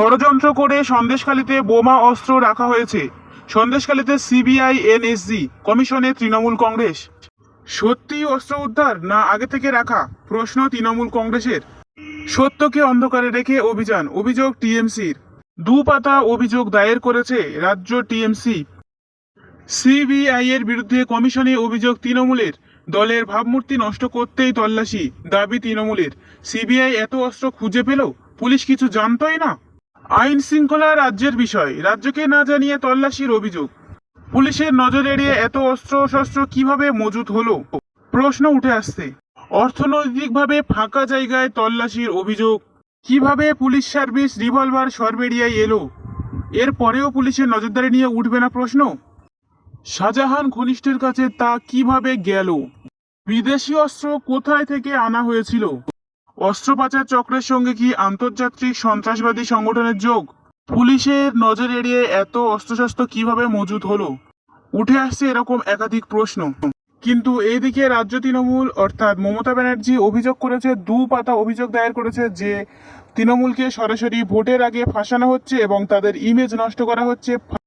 ষড়যন্ত্র করে সন্দেশখালীতে বোমা অস্ত্র রাখা হয়েছে। সন্দেশখালীতে সিবিআই, এনএসজি, কমিশনে তৃণমূল কংগ্রেস। সত্যি অস্ত্র উদ্ধার না আগে থেকে রাখা? প্রশ্ন তৃণমূল কংগ্রেসের। সত্যকে অন্ধকারে রেখে অভিযান, অভিযোগ টিএমসির। দু পাতা অভিযোগ দায়ের করেছে রাজ্য টিএমসি। সিবিআই এর বিরুদ্ধে কমিশনে অভিযোগ তৃণমূলের। দলের ভাবমূর্তি নষ্ট করতেই তল্লাশি, দাবি তৃণমূলের। সিবিআই এত অস্ত্র খুঁজে পেল? পুলিশ কিছু জানতই না? আইন শৃঙ্খলা রাজ্যের বিষয়। রাজ্যকে না জানিয়ে তল্লাশির অভিযোগ। পুলিশের নজর এড়িয়ে এত অস্ত্র শস্ত্র কীভাবে মজুত হলো? প্রশ্ন উঠে আসছে। অর্থনৈতিকভাবে ফাঁকা জায়গায় তল্লাশির অভিযোগ। কীভাবে পুলিশ সার্ভিস রিভলভার সরবেরিয়ায় এলো? এর পরেও পুলিশের নজরদারি নিয়ে উঠবে না প্রশ্ন? শাহজাহান ঘনিষ্ঠের কাছে তা কীভাবে গেল? বিদেশি অস্ত্র কোথায় থেকে আনা হয়েছিল? অস্ত্র পাচার চক্রের সঙ্গে কি আন্তর্জাতিক সন্ত্রাসবাদী সংগঠনের যোগ? পুলিশের নজর এড়িয়ে এত অস্ত্রশস্ত্র কীভাবে মজুত হলো? উঠে আসছে এরকম একাধিক প্রশ্ন। কিন্তু এইদিকে রাজ্য তৃণমূল, অর্থাৎ মমতা ব্যানার্জি অভিযোগ করেছে, দু পাতা অভিযোগ দায়ের করেছে যে তৃণমূলকে সরাসরি ভোটের আগে ফাঁসানো হচ্ছে এবং তাদের ইমেজ নষ্ট করা হচ্ছে।